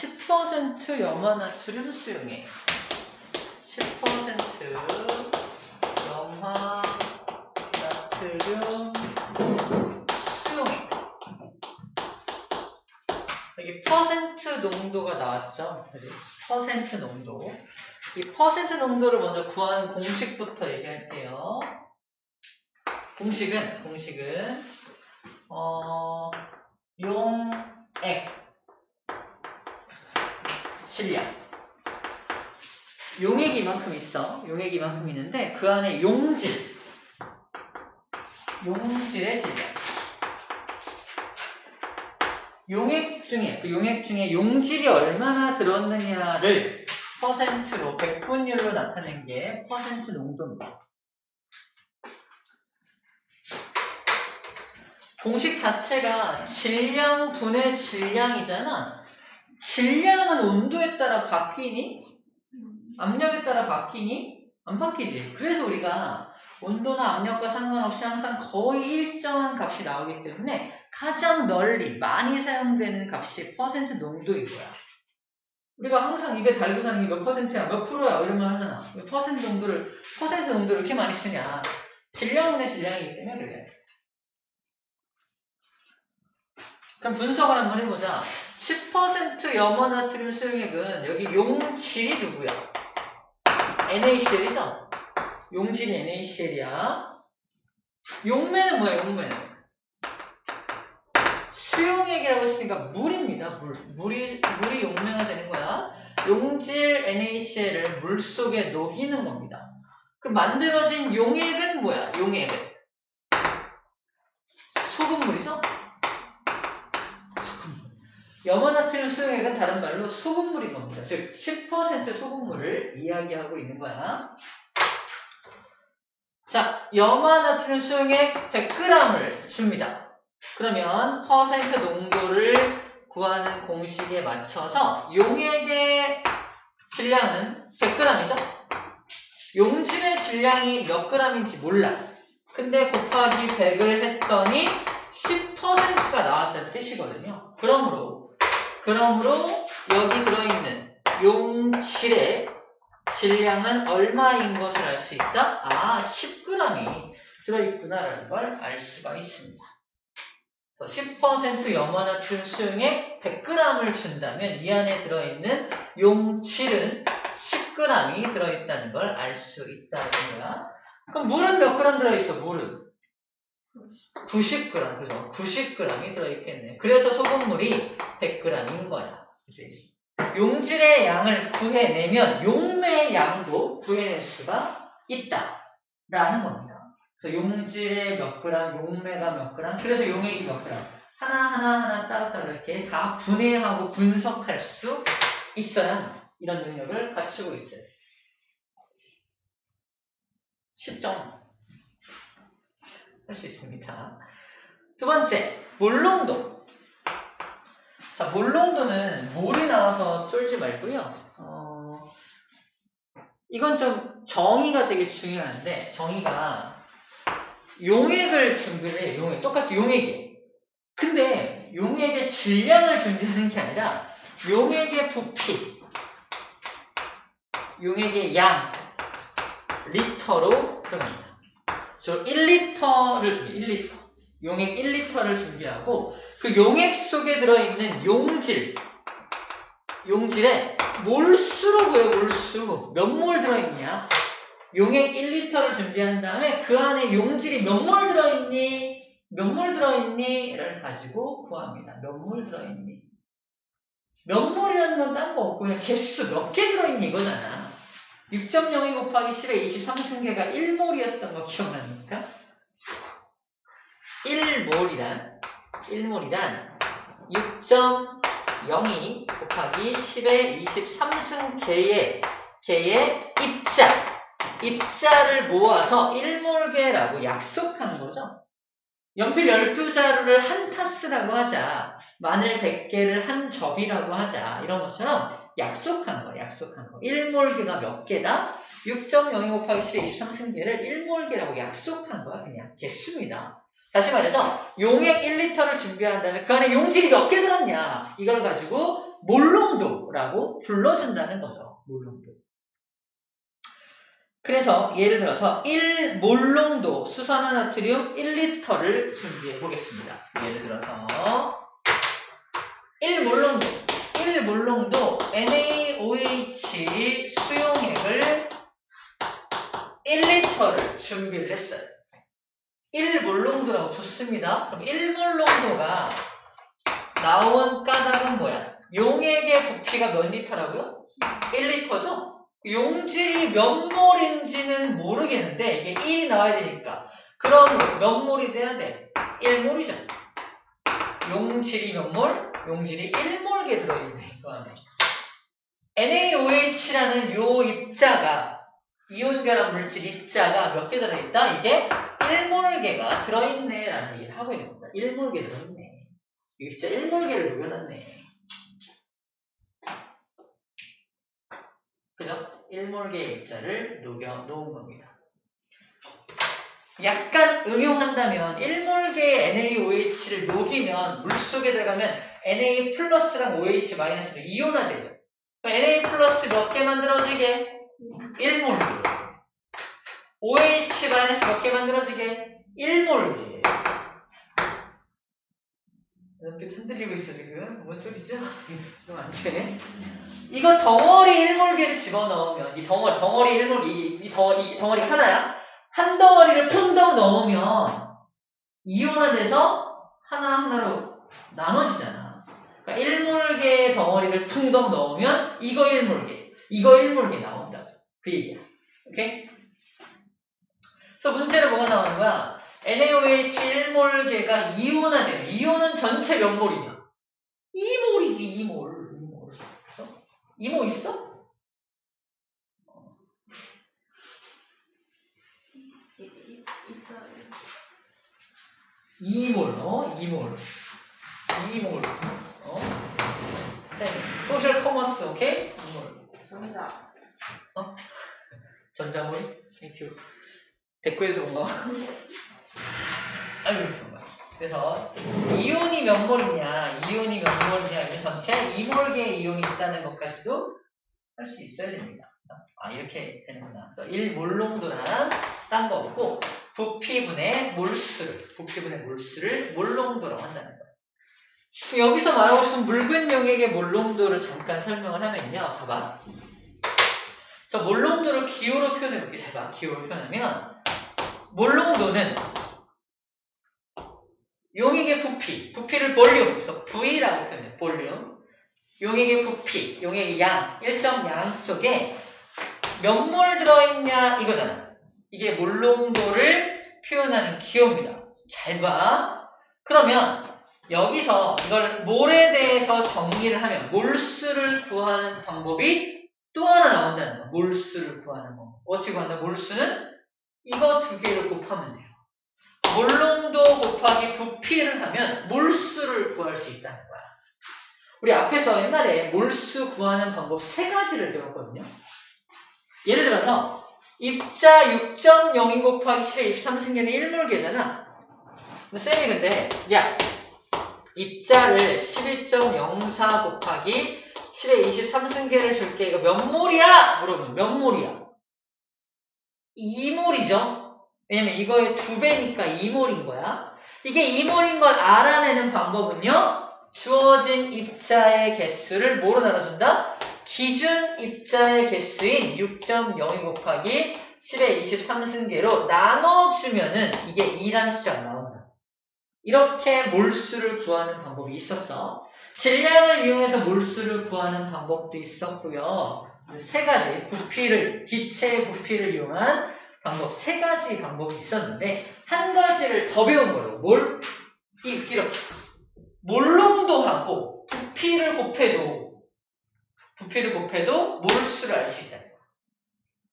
10% 염화나트륨 수용액 10% 염화나트륨 수용액 여기 퍼센트 농도가 나왔죠? 퍼센트 농도. 이 퍼센트 농도를 먼저 구하는 공식부터 얘기할게요. 공식은 공식은 어 용액 질량 용액이 이만큼 있어 용액이 이만큼 있는데 그 안에 용질 용질의 질량 용액 중에 그 용액 중에 용질이 얼마나 들었느냐를 퍼센트로 백분율로 나타낸 게 퍼센트 농도입니다. 공식 자체가 질량 분의 질량이잖아. 질량은 온도에 따라 바뀌니? 압력에 따라 바뀌니? 안 바뀌지. 그래서 우리가 온도나 압력과 상관없이 항상 거의 일정한 값이 나오기 때문에 가장 널리 많이 사용되는 값이 퍼센트 농도인 거야. 우리가 항상 입에 달고 사는 게 몇 퍼센트야, 몇 프로야 이런 말 하잖아. 왜 퍼센트 농도를 퍼센트 농도를 이렇게 많이 쓰냐? 질량분의 질량이기 때문에 그래. 그럼 분석을 한번 해보자. 10% 염화나트륨 수용액은 여기 용질이 누구야? NaCl이죠? 용질이 NaCl이야. 용매는 뭐야, 용매는? 수용액이라고 했으니까 물입니다, 물. 물이, 물이 용매가 되는 거야. 용질 NaCl을 물 속에 녹이는 겁니다. 그럼 만들어진 용액은 뭐야, 용액은? 소금물이죠? 염화나트륨 수용액은 다른 말로 소금물인 겁니다. 즉, 10% 소금물을 이야기하고 있는 거야. 자, 염화나트륨 수용액 100g을 줍니다. 그러면 퍼센트 농도를 구하는 공식에 맞춰서 용액의 질량은 100g이죠? 용질의 질량이 몇 g인지 몰라. 근데 곱하기 100을 했더니 10%가 나왔다는 뜻이거든요. 그러므로 그러므로 여기 들어있는 용질의 질량은 얼마인 것을 알 수 있다? 아, 10g이 들어있구나라는 걸 알 수가 있습니다. 그래서 10% 염화나트륨 수용액 100g을 준다면 이 안에 들어있는 용질은 10g이 들어있다는 걸 알 수 있다는 거야. 그럼 물은 몇 g 들어있어? 물은 90g, 그죠? 90g이 들어있겠네. 그래서 소금물이 100g인 거야. 그지? 용질의 양을 구해내면 용매의 양도 구해낼 수가 있다. 라는 겁니다. 그래서 용질의 몇 그램, 용매가 몇 그램, 그래서 용액이 몇 그램. 하나하나 하나 따로따로 이렇게 다 분해하고 분석할 수 있어야 이런 능력을 갖추고 있어요. 10점 할 수 있습니다. 두 번째, 몰롱도. 자, 몰롱도는 몰이 나와서 쫄지 말고요. 어, 이건 좀 정의가 되게 중요한데 정의가 용액을 준비를 해요. 용액. 똑같이 용액이에요. 근데 용액의 질량을 준비하는 게 아니라 용액의 부피, 용액의 양, 리터로 들어갑니다. 저 1리터를 준비, 1리터. 용액 1리터를 준비하고 그 용액 속에 들어있는 용질, 용질에 몰수로 보여, 몰수. 몇 몰 들어있냐? 용액 1리터를 준비한 다음에 그 안에 용질이 몇 몰 들어있니? 몇 몰 들어있니? 를 가지고 구합니다. 몇 몰 들어있니? 몇 몰이라는 건 딴 거 없고 그냥 개수 몇 개 들어있니 이거잖아. 6.02 곱하기 10의 23승계가 1몰이었던 거 기억납니까? 1몰이란 1몰이란 6.02 곱하기 10의 23승계의 개의 입자 입자를 모아서 1몰계라고 약속한 거죠. 연필 12자루를 한 타스라고 하자. 마늘 100개를 한 접이라고 하자. 이런 것처럼 약속한 거, 약속한 거. 1몰계가 몇 개다? 6.02 곱하기 10의 23승계를 1몰계라고 약속한 거야, 그냥. 개수입니다. 다시 말해서 용액 1리터를 준비한 다음에 그 안에 용질이 몇 개 들었냐 이걸 가지고 몰농도라고 불러준다는 거죠. 몰농도. 그래서 예를 들어서 1몰농도 수산화나트륨 1리터를 준비해 보겠습니다. 예를 들어서 1몰농도 1몰농도 NaOH 수용액을 1리터를 준비를 했어요. 1몰농도라고 줬습니다. 그럼 1몰농도가 나온 까닭은 뭐야? 용액의 부피가 몇 리터라고요? 1리터죠? 용질이 몇 몰인지는 모르겠는데 이게 1이 나와야 되니까 그럼 몇 몰이 돼야 돼? 1몰이죠. 용질이 몇 몰? 용질이 1몰게 들어있네. 이거 안에. NaOH라는 요 입자가 이온 결합 물질 입자가 몇 개 들어있다? 이게 1몰개가 들어있네 라는 얘기를 하고 있는 겁니다. 1몰개 들어있네. 이 입자 1몰개를 녹여놨네. 그죠? 1몰개 입자를 녹여 놓은 겁니다. 약간 응용한다면 1몰개 NaOH를 녹이면 물 속에 들어가면 Na 플러스랑 OH 마이너스로 이온화되죠. 그럼 Na 플러스 몇 개 만들어지게? 1몰개. OH 마이너스 몇 개 만들어지게? 1몰개. 이렇게 흔들리고 있어 지금. 뭔 소리죠? 그럼 안 돼. 이거 덩어리 1몰개를 집어넣으면 이 덩어리 덩어리 1몰개 이, 이 덩어리 이 덩어리가 하나야. 한 덩어리를 풍덩 넣으면 이온화돼서 하나하나로 나눠지잖아. 그러니까 1몰개 덩어리를 풍덩 넣으면 이거 1몰개, 이거 1몰개 나온다. 그 얘기야. 오케이? 그래서 문제는 뭐가 나오는 거야? NaOH 1몰개가 이온화되면 이온은 전체 몇 몰이냐? 2몰이지 2몰. 2몰. 그래서 2몰 있어? 있어요. 2몰, 어? 2몰. 2몰. 어? 쌤, 커머스, 오케이? 2몰. 전자. 전자몰? 땡큐. 댓글에서 본 거. 아유, 정말. 그래서, 이온이 몇 몰이냐, 이온이 몇 몰이냐, 이게 전체 2몰계의 이온이 있다는 것까지도 할 수 있어야 됩니다. 아, 이렇게 되는구나. 그래서 1몰농도란 딴거 없고, 부피분의 몰수를, 부피분의 몰수를 몰농도라고 한다는 거예요. 여기서 말하고 싶은 묽은 용액의 몰농도를 잠깐 설명을 하면요. 봐봐. 저 몰농도를 기호로 표현해 볼게요. 잘 봐. 기호로 표현하면 몰농도는 용액의 부피, 부피를 볼륨, 그래서 V라고 표현해. 볼륨. 용액의 부피, 용액의 양, 일정 양 속에 몇 몰 들어있냐 이거잖아. 이게 몰농도를 표현하는 기호입니다. 잘 봐. 그러면 여기서 이걸 몰에 대해서 정리를 하면 몰수를 구하는 방법이 또 하나 나온다는 거야. 몰수를 구하는 방법. 어떻게 구한다? 몰수는 이거 두 개를 곱하면 돼요. 몰농도 곱하기 부피를 하면 몰수를 구할 수 있다는 거야. 우리 앞에서 옛날에 몰수 구하는 방법 세 가지를 배웠거든요. 예를 들어서 입자 6.02 곱하기 10의 23승계는 1몰계잖아. 쌤이 근데 야 입자를 11.04 곱하기 10의 23승계를 줄게. 이거 몇 몰이야? 물어보면 몇 몰이야? 2몰이죠? 왜냐면 이거의 두 배니까 2몰인 거야. 이게 2몰인 걸 알아내는 방법은요. 주어진 입자의 개수를 뭐로 나눠준다? 기준 입자의 개수인 6.02 곱하기 10의 23승계로 나눠주면은 이게 2라는 숫자가 나온다. 이렇게 몰수를 구하는 방법이 있었어. 질량을 이용해서 몰수를 구하는 방법도 있었고요. 세 가지 부피를 기체의 부피를 이용한 방법 세 가지 방법이 있었는데 한 가지를 더 배운 거예요. 뭘? 이 이렇게 몰농도하고 부피를 곱해도 부피를 곱해도 몰수를 알 수 있다.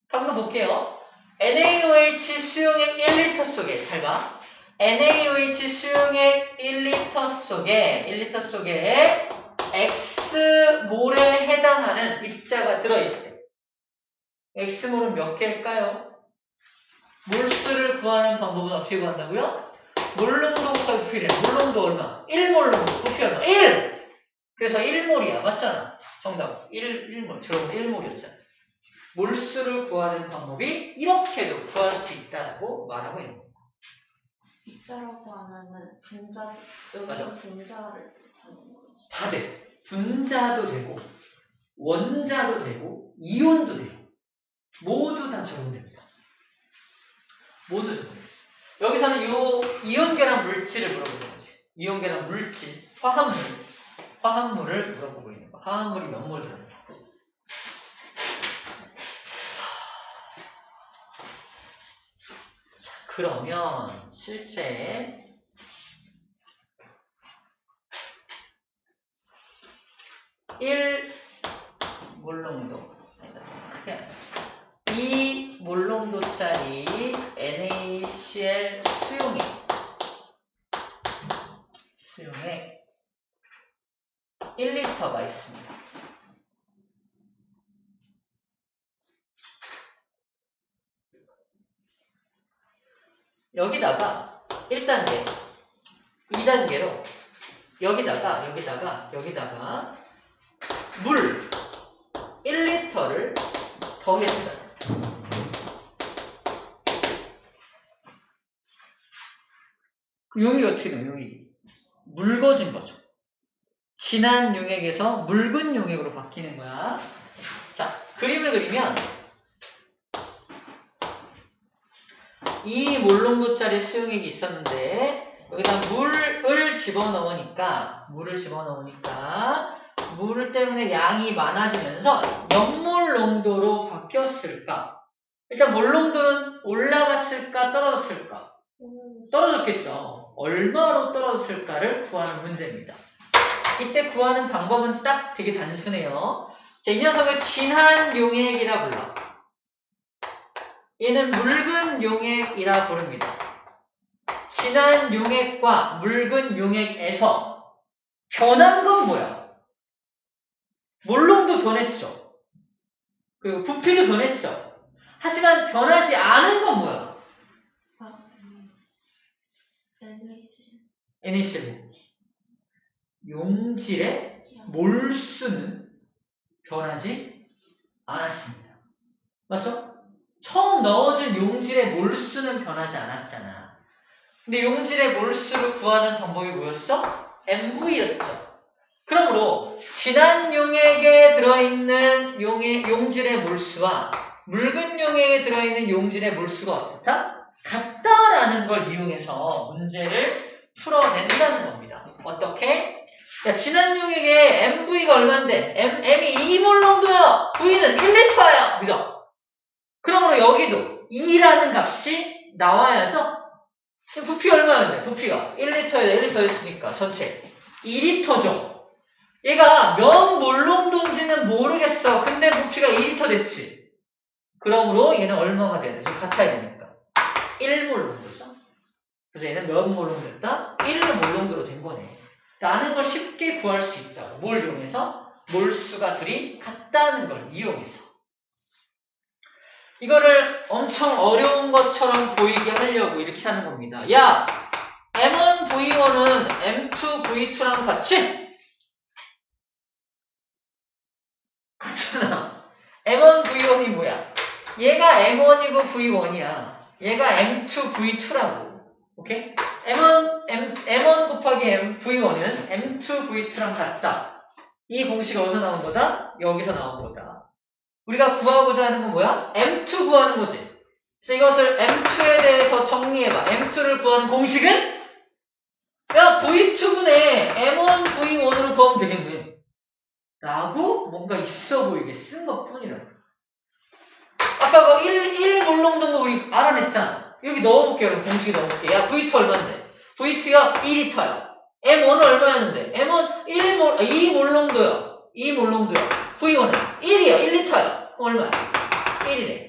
한번 볼게요. NaOH 수용액 1리터 속에 잘 봐. NaOH 수용액 1리터 속에 1리터 속에 X몰에 해당하는 입자가 들어있대. X몰은 몇 개일까요? 몰수를 구하는 방법은 어떻게 구한다고요? 곱하기 부피래. 몰롱도 얼마? 1몰롱도 부피 얼마? 1! 그래서 1몰이야. 맞잖아. 정답. 1, 1몰. 들어보면 1몰이었잖아. 몰수를 구하는 방법이 이렇게도 구할 수 있다고 말하고 있는 거야. 입자라고 하면은 분자 여기서 맞아. 분자를 하는. 다 돼. 분자도 되고, 원자도 되고, 이온도 돼요. 모두 다 적용됩니다. 모두 적용됩니다. 여기서는 요 이온계랑 물질을 물어보는 거지. 이온계랑 물질, 화합물, 화합물을 물어보고 있는 거. 화합물이 몇몰 들어있 그러면 실제 일 몰롱도 크게 하자. 이 몰롱도짜리 NaCl 수용액 수용액 1리터가 있습니다. 여기다가 1단계, 2단계로 여기다가 여기다가 여기다가 물 1리터를 더했어요. 그 용액이 어떻게 돼요? 용액이 묽어진 거죠. 진한 용액에서 묽은 용액으로 바뀌는 거야. 자, 그림을 그리면 이 몰롱도짜리 수용액이 있었는데 여기다 물을 집어넣으니까 물을 집어넣으니까 물 때문에 양이 많아지면서 몇몰 농도로 바뀌었을까? 일단 몰 농도는 올라갔을까 떨어졌을까? 음, 떨어졌겠죠. 얼마로 떨어졌을까를 구하는 문제입니다. 이때 구하는 방법은 딱 되게 단순해요. 자, 이 녀석을 진한 용액이라 불러. 얘는 묽은 용액이라 부릅니다. 진한 용액과 묽은 용액에서 변한 건 뭐야? 몰롱도 변했죠. 그리고 부피도 변했죠. 하지만 변하지 않은 건 뭐야? NaCl. 용질의 몰수는 변하지 않았습니다. 맞죠? 처음 넣어진 용질의 몰수는 변하지 않았잖아. 근데 용질의 몰수를 구하는 방법이 뭐였어? MV였죠. 그러므로 진한 용액에 들어있는 용의, 용질의 몰수와 묽은 용액에 들어있는 용질의 몰수가 어떻다? 같다라는 걸 이용해서 문제를 풀어낸다는 겁니다. 어떻게? 자, 진한 용액의 MV가 얼마인데? M, M이 2몰 정도요. V는 1리터예요. 그죠? 그러므로 여기도 2라는 값이 나와야죠. 부피 얼마였나요? 부피가 1리터에 1리터였으니까 전체 2리터죠. 얘가 몇 몰롱도인지는 모르겠어. 근데 부피가 2리터 됐지. 그러므로 얘는 얼마가 돼야 되지? 같아야 되니까. 1몰롱도죠. 그래서 얘는 몇 몰롱 됐다? 1몰롱도로 된 거네. 라는 걸 쉽게 구할 수 있다고. 뭘 이용해서? 몰수가 둘이 같다는 걸 이용해서. 이거를 엄청 어려운 것처럼 보이게 하려고 이렇게 하는 겁니다. 야! M1, V1은 M2, V2랑 같이? 같잖아. M1, V1이 뭐야? 얘가 M1이고 V1이야. 얘가 M2, V2라고. 오케이? M1, M, M1 곱하기 M, V1은 M2, V2랑 같다. 이 공식이 어디서 나온 거다? 여기서 나온 거다. 우리가 구하고자 하는 건 뭐야? M2 구하는 거지. 그래서 이것을 M2에 대해서 정리해봐. M2를 구하는 공식은? 야, V2분의 M1, V1으로 구하면 되겠네. 라고 뭔가 있어 보이게 쓴 것 뿐이라고. 아까 그 1, 1 몰롱도인 거 우리 알아냈잖아. 여기 넣어볼게요. 여러분. 공식에 넣어볼게. 야, V2 얼마인데? V2가 2리터야. M1은 얼마였는데? M1 1몰, 2몰롱도야. 2몰롱도야. V1은 1이야. 1리터야. 그럼 얼마야? 1이래.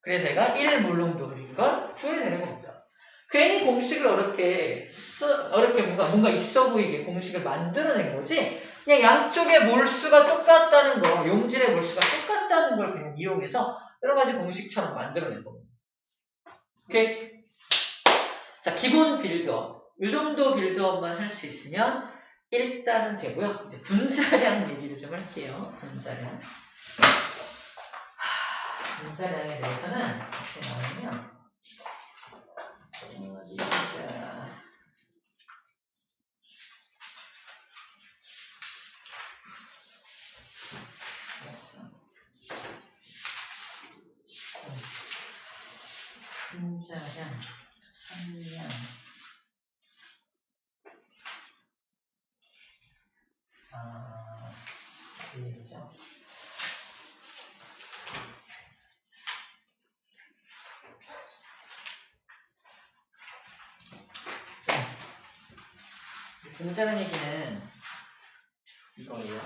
그래서 얘가 1몰롱도인 걸 구해내는 겁니다. 괜히 공식을 어렵게, 써- 어렵게 뭔가, 뭔가 있어 보이게 공식을 만들어낸 거지. 그냥 양쪽의 몰수가 똑같다는 거, 용질의 몰수가 똑같다는 걸 그냥 이용해서 여러 가지 공식처럼 만들어낸 겁니다. 오케이? 자, 기본 빌드업. 이 정도 빌드업만 할 수 있으면 일단은 되고요. 이제 분자량 얘기를 좀 할게요. 분자량. 하, 분자량에 대해서는 어떻게 나오냐면 어디 보자. 됐어. 분자량, 산량. 아, 그 얘기죠. 분자량 얘기는 이거예요.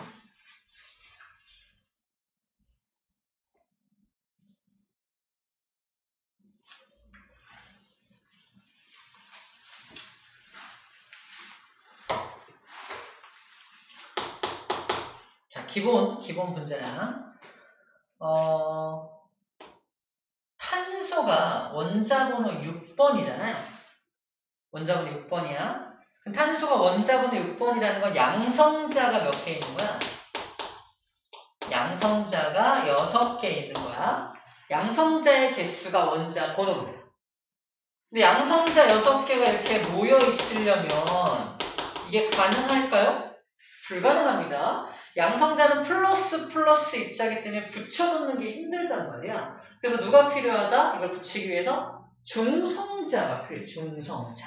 자, 기본, 기본 분자량. 어, 탄소가 원자 번호 6번이잖아요. 원자 번호 6번이야. 탄소가 원자번호 6번이라는 건 양성자가 몇 개 있는 거야? 양성자가 6개 있는 거야. 양성자의 개수가 원자 번호입니다. 근데 양성자 6개가 이렇게 모여 있으려면 이게 가능할까요? 불가능합니다. 양성자는 플러스 플러스 입자기 때문에 붙여놓는 게 힘들단 말이야. 그래서 누가 필요하다? 이걸 붙이기 위해서 중성자가 필요해. 중성자.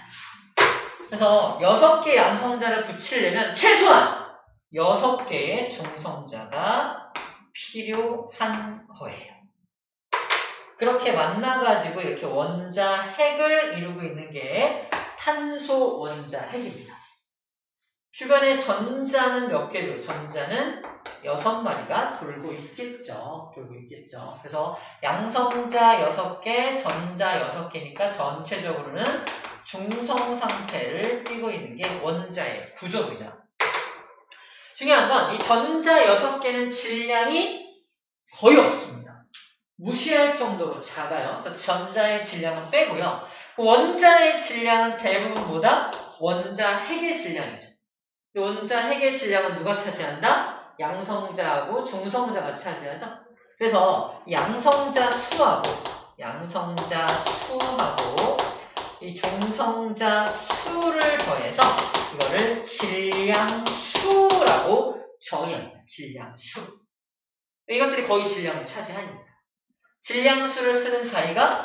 그래서 6개의 양성자를 붙이려면 최소한 6개의 중성자가 필요한 거예요. 그렇게 만나가지고 이렇게 원자 핵을 이루고 있는 게 탄소 원자 핵입니다. 주변에 전자는 몇 개로? 전자는 여섯 마리가 돌고 있겠죠. 돌고 있겠죠. 그래서 양성자 여섯 개, 전자 여섯 개니까 전체적으로는 중성 상태를 띠고 있는 게 원자의 구조입니다. 중요한 건 이 전자 여섯 개는 질량이 거의 없습니다. 무시할 정도로 작아요. 그래서 전자의 질량은 빼고요. 원자의 질량은 대부분 보다 원자 핵의 질량이죠. 원자 핵의 질량은 누가 차지한다? 양성자하고 중성자가 차지하죠. 그래서 양성자 수하고 양성자 수하고 이 중성자 수를 더해서 이거를 질량수라고 정의합니다. 질량수. 이것들이 거의 질량을 차지하니까. 질량수를 쓰는 자리가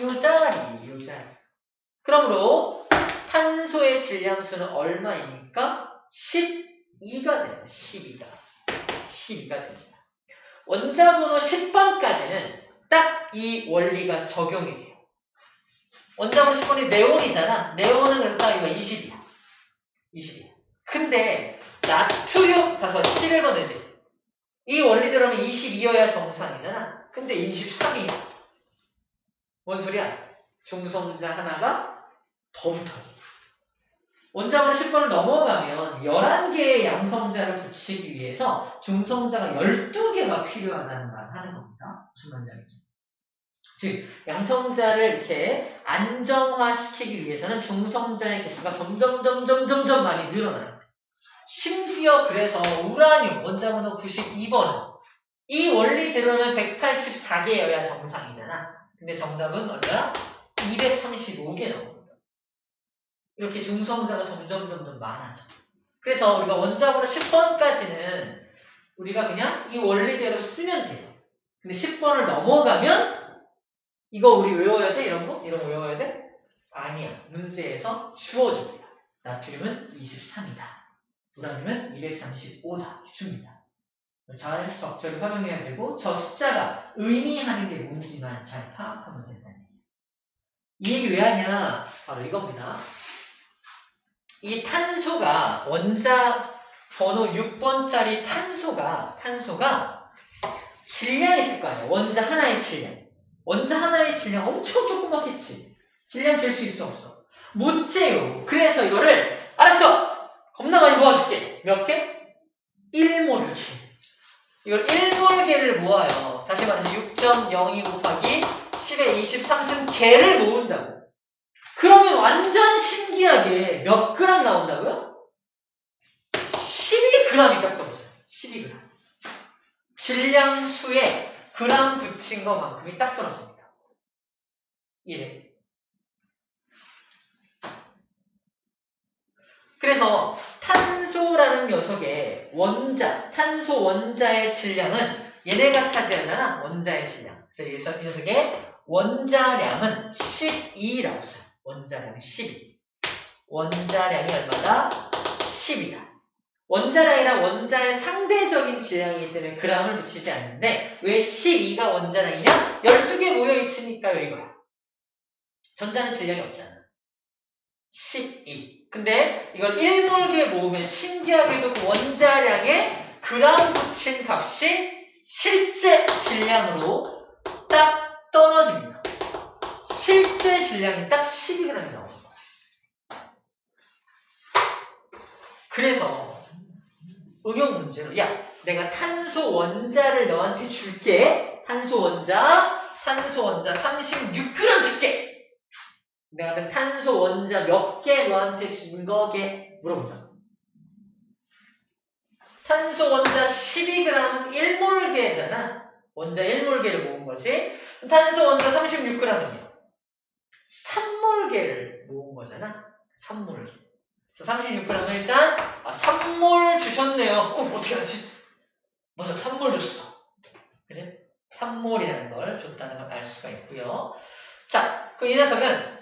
요 자리, 요 자리. 그러므로 탄소의 질량수는 얼마입니까? 12가 돼요. 12가. 12가 됩니다. 원자번호 10번까지는 딱 이 원리가 적용이 돼요. 원자번호 10번이 네온이잖아. 네온은 그래서 딱 이거 20이야. 20이야. 근데 나트륨 가서 11번 되지. 이 원리대로 하면 22여야 정상이잖아. 근데 23이야. 뭔 소리야? 중성자 하나가 더 붙어요. 원자번호 10번을 넘어가면 11개의 양성자를 붙이기 위해서 중성자가 12개가 필요하다는 말 하는 겁니다. 무슨 말인지 알겠죠? 즉, 양성자를 이렇게 안정화시키기 위해서는 중성자의 개수가 점점, 점점, 점점 많이 늘어나요. 심지어 그래서 우라늄, 원자번호 92번은 이 원리대로는 184개여야 정상이잖아. 근데 정답은 얼마야? 235개 나옵니다. 이렇게 중성자가 점점 점점 많아져. 그래서 우리가 원자번호 10번까지는 우리가 그냥 이 원리대로 쓰면 돼요. 근데 10번을 넘어가면 이거 우리 외워야 돼? 이런 거? 이런 거 외워야 돼? 아니야. 문제에서 주어집니다. 나트륨은 23이다. 우라늄은 235다. 줍니다. 잘 적절히 활용해야 되고 저 숫자가 의미하는 게 뭔지만 잘 파악하면 된다는 얘기예요. 이 얘기 왜 하냐? 바로 이겁니다. 이 탄소가 원자 번호 6번짜리 탄소가 탄소가 질량이 있을 거 아니야. 원자 하나의 질량. 원자 하나의 질량 엄청 조그맣겠지. 질량 잴 수 있어 없어? 못 재요. 그래서 이거를 알았어. 겁나 많이 모아줄게. 몇 개? 1몰 개. 이걸 1몰 개를 모아요. 다시 말해서 6.02 곱하기 10의 23승 개를 모은다고. 그러면 완전 신기하게 몇 그램 나온다고요? 12g이 딱 떨어져요. 12g. 질량수에 그램 붙인 것만큼이 딱 떨어집니다. 이래. 그래서 탄소라는 녀석의 원자, 탄소 원자의 질량은 얘네가 차지하잖아. 원자의 질량. 그래서 이 녀석의 원자량은 12라고 써요. 원자량 12. 원자량이 얼마다? 10이다. 원자량이란 원자의 상대적인 질량이기 때문에 그램을 붙이지 않는데 왜 12가 원자량이냐? 12개 모여 있으니까요, 이거야. 전자는 질량이 없잖아. 12. 근데 이걸 1몰게 모으면 신기하게도 그 원자량에 그램 붙인 값이 실제 질량으로 딱 떨어집니다. 실제 질량이 딱 12g이 나오는 거예요. 그래서 응용 문제로. 야 내가 탄소 원자를 너한테 줄게. 탄소 원자 탄소 원자 36g 줄게. 내가 그 탄소 원자 몇 개 너한테 준 거게 물어본다. 탄소 원자 12g은 1몰개잖아. 원자 1몰개를 모은 것이 탄소 원자 36g은요? 3몰개를 모은 거잖아. 3몰개 36g은 일단 아, 3몰 주셨네요. 어, 어떻게 하지? 맞아, 3몰 줬어. 그지? 3몰이라는 걸 줬다는 걸 알 수가 있고요. 자, 그이 녀석은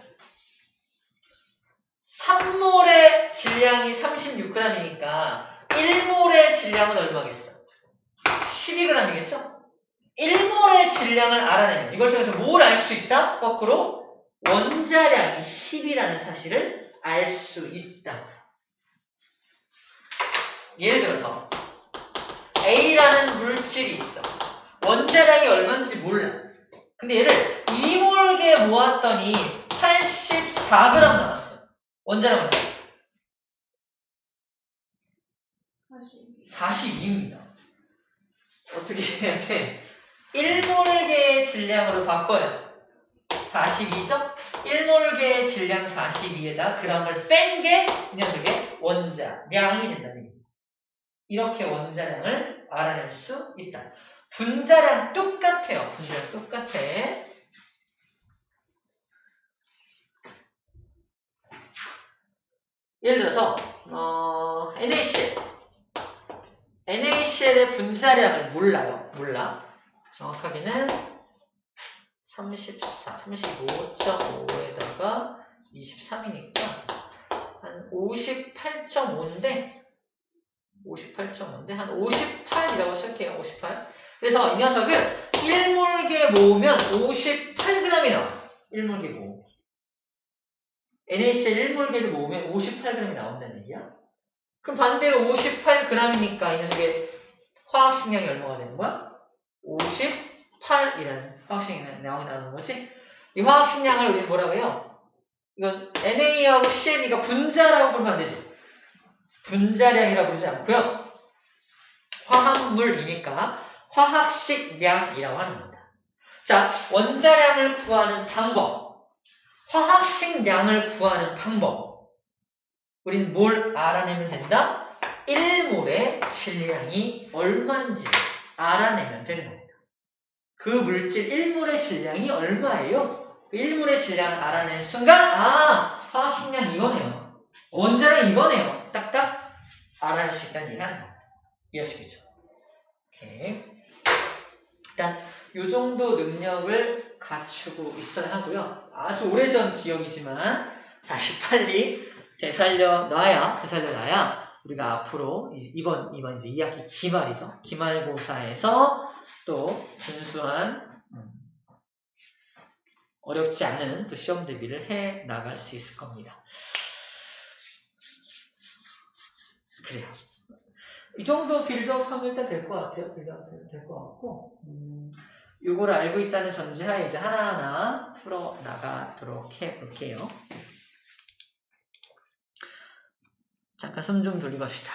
3몰의 질량이 36g이니까 1몰의 질량은 얼마겠어? 12g이겠죠? 1몰의 질량을 알아내면 이걸 통해서 뭘 알 수 있다? 거꾸로 원자량이 10이라는 사실을 알 수 있다. 예를 들어서 A라는 물질이 있어. 원자량이 얼마인지 몰라. 근데 얘를 2몰게 모았더니 84g 나왔어. 원자량 얼마? 42입니다. 어떻게 해야 돼? 1몰계의 질량으로 바꿔야죠. 42죠? 1몰계의 질량 42에다 g을 뺀 게 이 녀석의 원자량이 된다는 얘기입니다. 이렇게 원자량을 알아낼 수 있다. 분자량 똑같아요. 분자량 똑같아. 예를 들어서 어, NaCl NaCl의 분자량을 몰라요. 몰라. 정확하게는 34, 35.5에다가 23이니까 한 58.5인데 58.5인데 한 58이라고 쓸게요. 58. 그래서 이 녀석을 1몰게 모으면 58g이 나와요. 1몰게 모으면. NaCl 1몰게를 모으면 58g이 나온다는 얘기야. 그럼 반대로 58g이니까 이 녀석의 화학식량이 얼마가 되는 거야? 58이라는 화학식량이 나오는 거지. 이 화학식량을 우리 뭐라고 해요? 이건 NA하고 CN이가 분자라고 부르면 안 되지. 분자량이라고 부르지 않고요. 화합물이니까 화학식량이라고 하는 겁니다. 자, 원자량을 구하는 방법. 화학식량을 구하는 방법. 우리는 뭘 알아내면 된다? 1몰의 질량이 얼마인지 알아내면 되는 겁니다. 그 물질 1몰의 질량이 얼마예요? 그 1몰의 질량을 알아내는 순간 아 화학식량 이거네요. 원자량 이거네요. 딱딱 알아낼 수 있다는 얘기가 하는 겁니다. 이해하시겠죠? 오케이. 일단 이 정도 능력을 갖추고 있어야 하고요. 아주 오래전 기억이지만 다시 빨리 되살려 놔야 되살려 놔야 우리가 앞으로 이번 이번 이제 2학기 기말이죠. 기말고사에서 또 준수한 음, 어렵지 않은 또 시험 대비를 해 나갈 수 있을 겁니다. 그래요. 이 정도 빌드업 하면 일단 될 것 같아요. 빌드업 될것 같고, 음, 요거를 알고 있다는 전제하에 이제 하나하나 풀어 나가도록 해볼게요. 잠깐 숨 좀 돌리고 합시다.